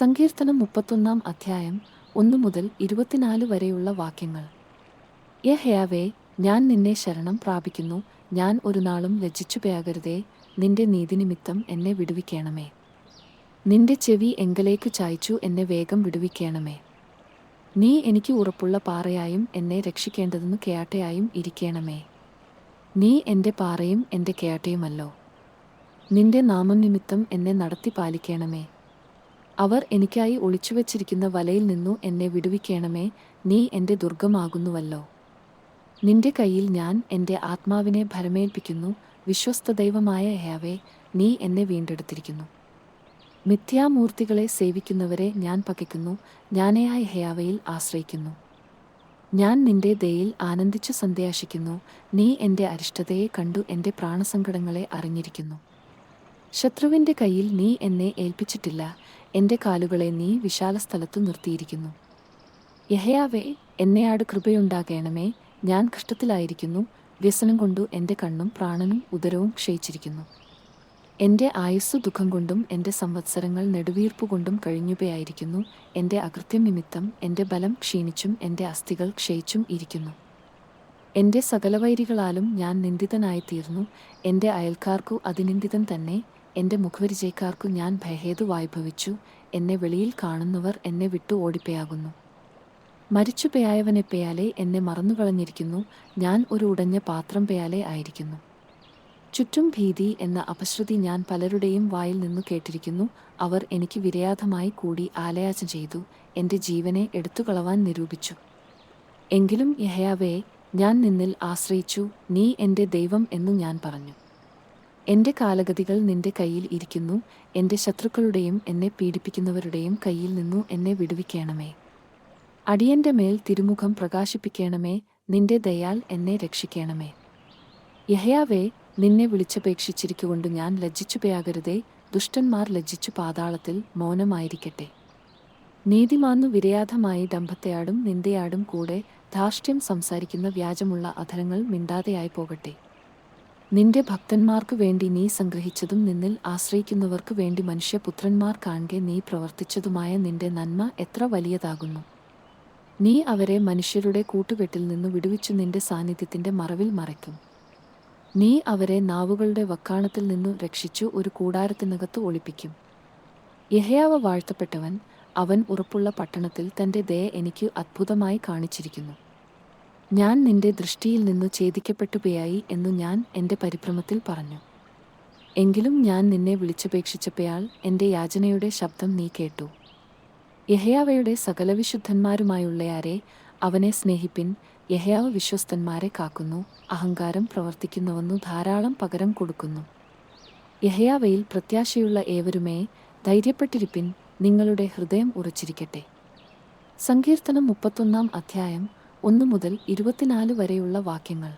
സങ്കീർത്തനം മുപ്പത്തൊന്നാം അധ്യായം ഒന്നു മുതൽ ഇരുപത്തിനാല് വരെയുള്ള വാക്യങ്ങൾ. എ ഹയാവേ ഞാൻ നിന്നെ ശരണം പ്രാപിക്കുന്നു. ഞാൻ ഒരു നാളും ലജ്ജിച്ചുപയാകരുതേ നിന്റെ നീതിനിമിത്തം എന്നെ വിടുവിക്കണമേ. നിന്റെ ചെവി എങ്കലേക്ക് ചായച്ചു എന്നെ വേഗം വിടുവിക്കണമേ. നീ എനിക്ക് ഉറപ്പുള്ള പാറയായും എന്നെ രക്ഷിക്കേണ്ടതെന്ന് കേട്ടയായും ഇരിക്കണമേ. നീ എന്റെ പാറയും എന്റെ കേട്ടയുമല്ലോ നിന്റെ നാമം നിമിത്തം എന്നെ നടത്തി പാലിക്കണമേ. അവർ എനിക്കായി ഒളിച്ചുവച്ചിരിക്കുന്ന വലയിൽ നിന്നു എന്നെ വിടുവിക്കണമേ നീ എന്റെ ദുർഗമാകുന്നുവല്ലോ നിന്റെ കയ്യിൽ ഞാൻ എന്റെ ആത്മാവിനെ ഭരമേൽപ്പിക്കുന്നു വിശ്വസ്ത ദൈവമായ ഹേവേ നീ എന്നെ വീണ്ടെടുത്തിരിക്കുന്നു. മിഥ്യാമൂർത്തികളെ സേവിക്കുന്നവരെ ഞാൻ പകയ്ക്കുന്നു ജ്ഞാനയായ ഹയാവയിൽ ആശ്രയിക്കുന്നു. ഞാൻ നിന്റെ ദയയിൽ ആനന്ദിച്ചു സന്ധ്യാശിക്കുന്നു നീ എന്റെ അരിഷ്ടതയെ കണ്ടു എന്റെ പ്രാണസങ്കടങ്ങളെ അറിഞ്ഞിരിക്കുന്നു. ശത്രുവിന്റെ കയ്യിൽ നീ എന്നെ ഏൽപ്പിച്ചിട്ടില്ല എന്റെ കാലുകളെ നീ വിശാല സ്ഥലത്ത് നിർത്തിയിരിക്കുന്നു. യഹയാവേ എന്നെയാട് കൃപയുണ്ടാകേണമേ. ഞാൻ കഷ്ടത്തിലായിരിക്കുന്നു. വ്യസനം കൊണ്ടു എന്റെ കണ്ണും പ്രാണനും ഉദരവും ക്ഷയിച്ചിരിക്കുന്നു. എന്റെ ആയുസ് ദുഃഖം കൊണ്ടും എന്റെ സംവത്സരങ്ങൾ നെടുവീർപ്പുകൊണ്ടും കഴിഞ്ഞുപയായിരിക്കുന്നു. എന്റെ അകൃത്യം നിമിത്തം എന്റെ ബലം ക്ഷീണിച്ചും എന്റെ അസ്ഥികൾ ക്ഷയിച്ചും ഇരിക്കുന്നു. എന്റെ സകലവൈരികളാലും ഞാൻ നിന്ദിതനായിത്തീർന്നു. എന്റെ അയൽക്കാർക്കു അതിനിന്ദിതൻ തന്നെ. എന്റെ മുഖപരിചയക്കാർക്കു ഞാൻ ഭയഹേതുവായി ഭവിച്ചു എന്നെ വെളിയിൽ കാണുന്നവർ എന്നെ വിട്ടു ഓടിപ്പയാകുന്നു. മരിച്ചു പെയായവനെ പെയാലെ എന്നെ മറന്നുകളഞ്ഞിരിക്കുന്നു ഞാൻ ഒരു ഉടഞ്ഞ പാത്രം പെയാലെ ആയിരിക്കുന്നു. ചുറ്റും ഭീതി എന്ന അപശ്രുതി ഞാൻ പലരുടെയും വായിൽ നിന്നു കേട്ടിരിക്കുന്നു. അവർ എനിക്ക് വിരയാധമായി കൂടി ആലയാചന ചെയ്തു. എന്റെ ജീവനെ എടുത്തുകളവാൻ നിരൂപിച്ചു. എങ്കിലും യഹയാവേ ഞാൻ നിന്നിൽ ആശ്രയിച്ചു. നീ എന്റെ ദൈവം എന്നു ഞാൻ പറഞ്ഞു. എന്റെ കാലഗതികൾ നിന്റെ കയ്യിൽ ഇരിക്കുന്നു എന്റെ ശത്രുക്കളുടെയും എന്നെ പീഡിപ്പിക്കുന്നവരുടെയും കയ്യിൽ നിന്നു എന്നെ വിടുവിക്കണമേ. അടിയന്റെ മേൽ തിരുമുഖം പ്രകാശിപ്പിക്കണമേ നിന്റെ ദയാൽ എന്നെ രക്ഷിക്കണമേ. യഹയാവേ നിന്നെ വിളിച്ചപേക്ഷിച്ചിരിക്കുകൊണ്ട് ഞാൻ ലജ്ജിച്ചുപയാകരുതേ ദുഷ്ടന്മാർ ലജ്ജിച്ചു പാതാളത്തിൽ മൗനമായിരിക്കട്ടെ. നീതിമാന്നു വിരയാധമായി ദമ്പത്തെയാടും നിന്ദയാടും കൂടെ ധാർഷ്ട്യം സംസാരിക്കുന്ന വ്യാജമുള്ള അധരങ്ങൾ മിണ്ടാതെയായി പോകട്ടെ. നിന്റെ ഭക്തന്മാർക്കു വേണ്ടി നീ സംഗ്രഹിച്ചതും നിന്നിൽ ആശ്രയിക്കുന്നവർക്കു വേണ്ടി മനുഷ്യപുത്രന്മാർ കാണെ നീ പ്രവർത്തിച്ചതുമായ നിന്റെ നന്മ എത്ര വലിയതാകുന്നു. നീ അവരെ മനുഷ്യരുടെ കൂട്ടുകെട്ടിൽ നിന്ന് വിടുവിച്ചു നിന്റെ സാന്നിധ്യത്തിന്റെ മറവിൽ മറയ്ക്കും. നീ അവരെ നാവുകളുടെ വക്കാണത്തിൽ നിന്നു രക്ഷിച്ചു ഒരു കൂടാരത്തിനകത്ത് ഒളിപ്പിക്കും. യഹയാവ വാഴ്ത്തപ്പെട്ടവൻ അവൻ ഉറപ്പുള്ള പട്ടണത്തിൽ തന്റെ ദയ എനിക്ക് അത്ഭുതമായി കാണിച്ചിരിക്കുന്നു. ഞാൻ നിന്റെ ദൃഷ്ടിയിൽ നിന്നു ഛേദിക്കപ്പെട്ടുപോയായി എന്ന് ഞാൻ എന്റെ പരിഭ്രമത്തിൽ പറഞ്ഞു. എങ്കിലും ഞാൻ നിന്നെ വിളിച്ചപേക്ഷിച്ചപ്പയാൾ എന്റെ യാചനയുടെ ശബ്ദം നീ കേട്ടു. യഹയാവയുടെ സകല വിശുദ്ധന്മാരുമായുള്ളയാരെ അവനെ സ്നേഹിപ്പിൻ യഹയാവ് വിശ്വസ്തന്മാരെ കാക്കുന്നു അഹങ്കാരം പ്രവർത്തിക്കുന്നുവെന്നു ധാരാളം പകരം കൊടുക്കുന്നു. യഹയാവയിൽ പ്രത്യാശയുള്ള ഏവരുമേ ധൈര്യപ്പെട്ടിരിപ്പിൻ നിങ്ങളുടെ ഹൃദയം ഉറച്ചിരിക്കട്ടെ. സങ്കീർത്തനം മുപ്പത്തൊന്നാം അധ്യായം ഒന്നു മുതൽ ഇരുപത്തിനാല് വരെയുള്ള വാക്യങ്ങൾ.